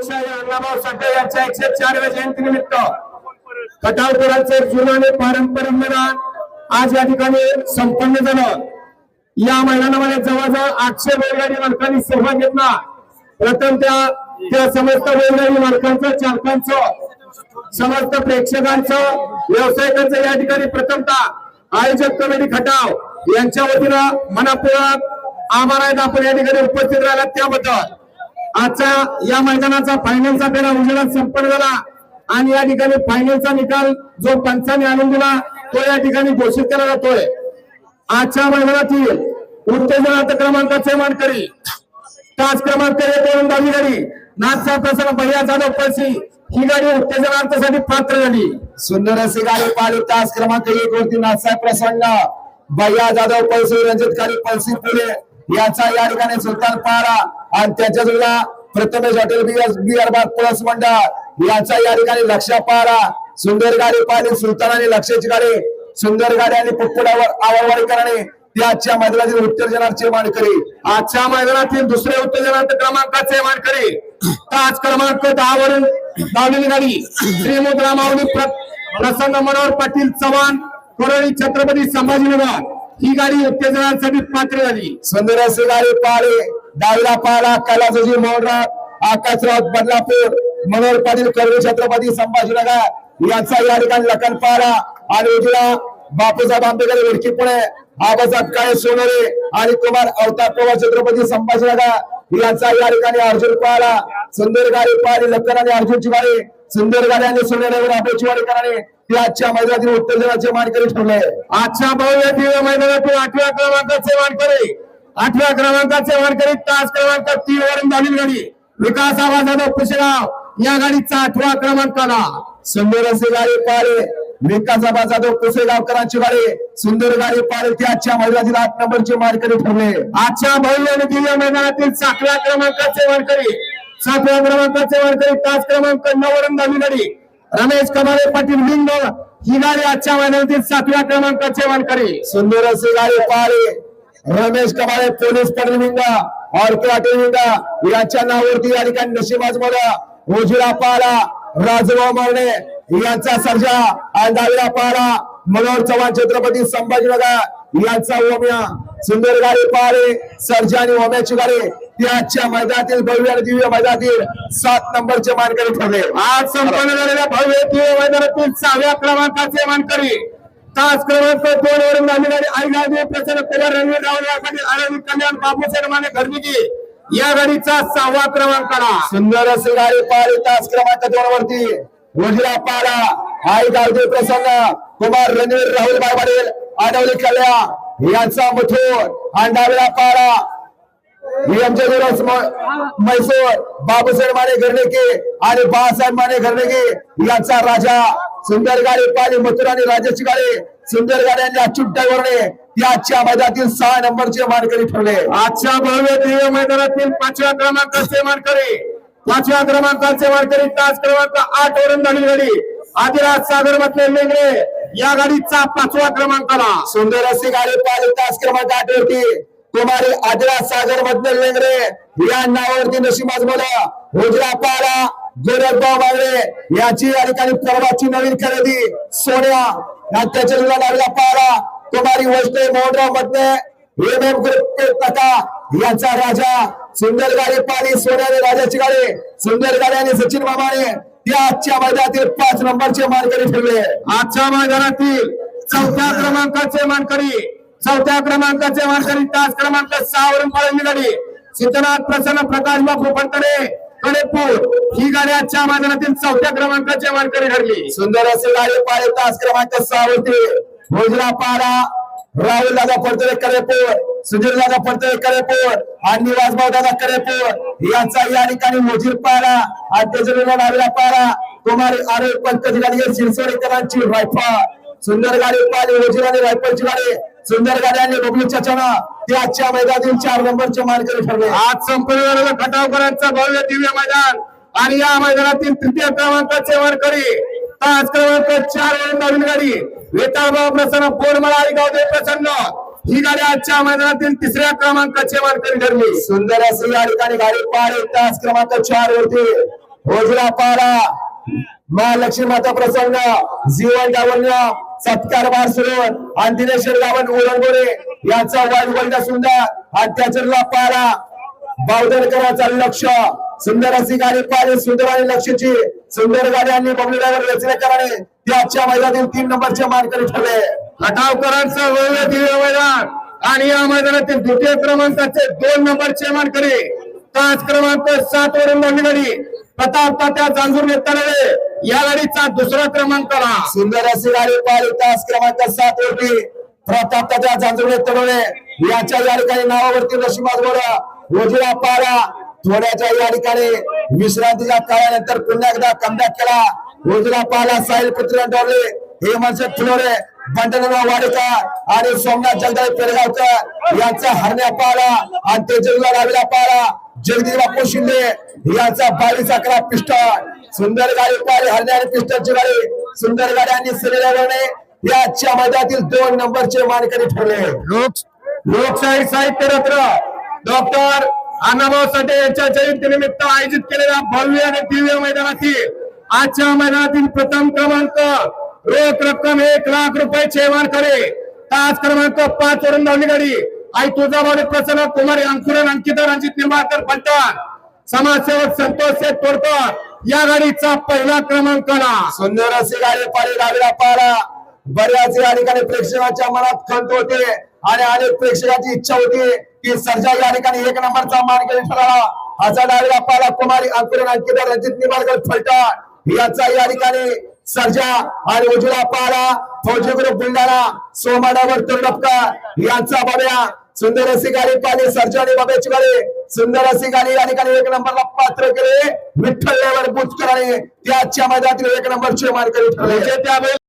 लोकशाही अण्णाभाऊ साठे यांच्या एकशे चारव्या जयंतीनिमित्त. कटावपुराचं एक जुनाने पारंपरिक मैदान आज या ठिकाणी संपन्न झालं. या मैदानामध्ये जवळजवळ आठशे बैलगाडी मालकांनी सहभाग घेतला. प्रथम त्या त्या समस्त बैलगाडी मालकांचं चालकांचं समस्त प्रेक्षकांचं व्यावसायिकांचं या ठिकाणी प्रथमतः आयोजक कमिटी खटाव यांच्या वतीनं मनापूर्वक आभार आहेत. आपण या ठिकाणी उपस्थित राहिलात त्याबद्दल. आजचा या मैदानाचा फायनलचा फेरा उजेडात संपन्न झाला. आणि या ठिकाणी फायनलचा निकाल जो पंचाने आणून दिला तो या ठिकाणी घोषित केला जातोय. आजच्या मैदानातील उत्तेजनार्थ क्रमांकाचे मानकरी. तास क्रमांक एक वरून गाडी नाथचा प्रसन्न भैया जाधव पळशी. ही गाडी उत्तेजनार्थासाठी पात्र झाली. सुंदर अशी गाडी पाळली. तास क्रमांक एक वरती नाथसाहेब प्रसन्न भैया जाधव पळसी रंजित गाडी पळशी पुढे. याचा या ठिकाणी सुलतान पारा आणि त्याच्या जोडीला प्रथमेश हॉटेल बिअर प्लस मंडळ. याचा या ठिकाणी लक्ष पारा. सुंदर गाडी पाहिली सुलतान आणि लक्षाची गाडी. सुंदर गाडी आणि पुटपुटावर आवडवाडी करणे ते आजच्या मैदानातील उत्तेजनाचे मानकरी आजच्या मैदानातील दुसरे उत्तेजनाचे क्रमांकाचे मानकरी तास क्रमांक दहा वरून धावलेली गाडी श्रीमुद्रा माऊली प्र- प्रसन्न मनोहर पाटील चव्हाण कोरोळी छत्रपती संभाजीनगर. ही गाडी उत्तेजनासाठी पात्र झाली. सुंदर अशी गाडी पाळे डावीला पाळा कैलासजी मोहनराव आकाशराव बदलापूर मनोहर पाटील कर्वे छत्रपती संभाजीनगर यांचा या ठिकाणी लखन पाळा आणि उजव्या बापूसाहेब आंबेडकर वेडकी पुणे आबासाहेब काळे सोनरे आणि कुमार अवतार पवार छत्रपती संभाजीनगर यांचा या ठिकाणी अर्जुन पाहिला सुंदर गाडी पाहिली लखन आणि अर्जुनची गाडी. सुंदर गाडी आणि सोनेऱ्यावर आपल्याची वाडी करणे ते आजच्या मैदानातील उत्तेजनाचे मानकरी ठरले. आजच्या भव्य दिव्य मैदानातील आठव्या क्रमांकाचे मानकरी. आठव्या क्रमांकाचे मानकरी तास क्रमांक तीन वरून धावलेली गाडी. विकास आवाज जाधव पुशेगाव. या गाडीचा आठवा क्रमांकाला. सुंदर अशी गाडी पाहिली. विकासाबा जाधव पुसेगावकरांची गाडी सुंदर गाडी पाहिली आजच्या मैदानातील आठ नंबरचे मानकरी ठरले. आजच्या भव्य आणि दिव्य मैदानातील सातव्या क्रमांकाचे मानकरी सातव्या क्रमांकाचे मानकरी तास क्रमांक नऊ वरून गाडी. रमेश कमारे पाटील विंग ही गाडी आजच्या मैदानातील सातव्या क्रमांकाचे मानकरी. सुंदर अशी गाडी पाहिली रमेश कमारे पोलीस पडविंगा ऑर्के विंगा यांच्या नावावरती या ठिकाणी नशिबाज मला उजिरा पाला राजभाऊ मारणे यांचा सर्जा आणि डावीला पाला मनोहर चव्हाण छत्रपती संभाजीनगर यांचा ओम्या सुंदर गाडी पाहिली सर्जा आणि ओम्याची गाडी. ती आजच्या मैदानातील भव्य आणि दिव्य मैदानातील सात नंबरचे मानकरी ठरले. आज संपन्न झालेल्या भव्य दिव्य मैदानातील सहाव्या क्रमांकाचे मानकरी. तास क्रमांक दोन वरून धावली आई गाडी प्रसन्न पवार रणवीर रावल पाटील आनंद कल्याण बाबू शर्माने घरनिकी या गाडीचा सहावा क्रमांकाला सुंदर असे गाडी पाहिली तास क्रमांक दोन वरती पाला आई गावदेव प्रसन्न कुमार रणवीर राहुल बाय पाटील आडवली कल्या यांचा मथुर आणि डावीला पाला दिवस मैसूर बाबूसाहेब माने घरणेके आणि बाळासाहेब माने घरणेके यांचा राजा. सुंदर गाडी पाहिली मथुर आणि राजाची गाडी. सुंदर गाड्यांनी अच्युत ड्रायव्हरने ती आजच्या मैदानातील सहा नंबरचे मानकरी ठरले. आजच्या भव्य दिव्य मैदानातील पाचव्या क्रमांकाचे मानकरी पाचव्या क्रमांकाचे मानकरी तास क्रमांक आठ वरून झाली गाडी आदिराज सागर म्हटले लेंगरे या गाडीचा पाचवा क्रमांकाला सुंदर अशी गाडी पाहिली तास क्रमांक आठ वरती. कुमारी आदिरा सागर मधले लेंगरे या नावावरती नशिबाज बोला उजरा पाला गोरखभाऊ बागडे याची या ठिकाणी परवाची नवीन खरेदी. सोन्या त्याच्या लागला पाला कुमारी वैष्णव मोहनराव एम ग्रुप कथा यांचा राजा सुंदर गाडी पाहिली सोन्याने राजाची गाडी सुंदर गाडी आणि सचिन मामाने या आजच्या मैदानातील पाच नंबरचे मानकरी ठरले. आजच्या मैदानातील चौथ्या क्रमांकाचे मानकरी चौथ्या क्रमांकाचे मानकरी तास क्रमांक सहा वरून पळवली गाडी सिद्धनाथ प्रसन्न प्रकाश बापू फडतरे कडेपूर ही गाडी आजच्या मैदानातील चौथ्या क्रमांकाचे मानकरी ठरली. सुंदर असे गाडी पाळे तास क्रमांक सहा होते भोजला पारा राहुल दादा पडतोय करेपूर सुधीर दादा पडतोय करेपूर आणि निवासभाऊ दादा करेपूर यांचा या ठिकाणी मोजीर पाडा आणि त्याच्या लागला पारा कुमारी आरोग्य पंकज शिरसोडेकरांची रायफा सुंदर गाडी पाहिली वजीर आणि रायफलची गाडी. सुंदर गाडी आणि बबलूच्या चाचाना. ते आजच्या मैदानातील चार नंबरचे मानकरी ठरले. आज संपूर्ण खटावकरांचा भव्य दिव्य मैदान. आणि या मैदानातील तृतीय क्रमांकाचे मानकरी तास क्रमांक चार नवीन गाडी. वेताळबाब प्रसन्न बोरमळा आणि गावदेव प्रसन्न. ही गाडी आजच्या मैदानातील तिसऱ्या क्रमांकाचे मानकरी ठरली. सुंदर अशी या ठिकाणी गाडी पाहिली तास क्रमांक चार वरती ओजरा पारा. महालक्ष्मी माता प्रसन्न जीवन डावल्या सत्कार बार सुरून आणि गावन उरणगोरे यांचा वाईट वर्ग सुंदर? अत्याचरला पारा. बावधनकरांचा लक्ष. सुंदर अशी गाडी पाहिली सुंदर आणि लक्षची. सुंदर गाडी आणि बबलू ड्रायव्हर रचनेकराने. त्याच्या मैदानातील तीन नंबरचे मानकरी ठरले. खटावकरांचं भव्य दिव्य मैदान. आणि या मैदानातील द्वितीय क्रमांकाचे दोन नंबरचे मानकरी. तास क्रमांक सात वरून नवी गाडी. प्रताप तात्या जांजूर नेताने या गाडीचा दुसरा क्रमांक सुंदर अशी गाडी पाहिली तास क्रमांक सात वरती. प्रताप तात्या जांजुळे तडवणे याच्या या ठिकाणी नावावरती नशिबाज बोला रोजिरा पारा थोड्याच्या या ठिकाणी विश्रांतीच्या काळानंतर पुन्हा एकदा कमबॅक केला. उजरा पाला साहिल पुत्र डोरले हेमंत म्हणजे फुलोरे बंडलराव वाडेकर आणि सोमनाथ जगदाळे पेरगावकर यांचा हरण्या पाहिला आणि तेजूला रावीला पाहिला जगदीश बापू शिंदे यांचा बावीस अकरा पिस्टॉल सुंदर गाडी पाहिली हरण्या आणि पिस्टॉलची गाडी. सुंदर गाडी आणि सिनेमाने याच्या मैदानातील दोन नंबरचे मानकरी ठरले. लोक लोकशाही साहित्य रत्न डॉक्टर अण्णाभाऊ साठे यांच्या जयंतीनिमित्त आयोजित केलेल्या भव्य आणि दिव्य मैदानातील आजच्या मैदानातील प्रथम क्रमांक रोख रक्कम एक लाख रुपये मानकरी तास क्रमांक पाच वरून धावली गाडी. आई तुळजाबाई प्रसन्न कुमारी अंकुरन अंकिता रणजित निंबाळकर फलटण. समाजसेवक संतोष शेठ तोडकर या गाडीचा पहिला क्रमांक आला. सुंदर अशी गाडी पाळी गाडीला पाहिला बऱ्याच या ठिकाणी प्रेक्षकांच्या मनात खंत होते. आणि अनेक प्रेक्षकांची इच्छा होती की सर्जा या ठिकाणी एक नंबरचा मानकरी ठरावा. असा डावी पारा कुमारी अंकुरन अंकिता रजित निंबाळकर फलटा याचा या ठिकाणी सर्जा आणि उजव्या पारा फौजी ग्रुप बुलढाणा सोमाडावर तरुणपकर यांचा बाब्या सुंदर अशी गाडी पाहिली सर्जा आणि बाब्याची गाडी. सुंदर अशी गाडी या ठिकाणी एक नंबरला पात्र केले. विठ्ठल बुचकर आणि त्याच्या मैदानातील एक नंबरचे मानकरी ठरले. विजेत्या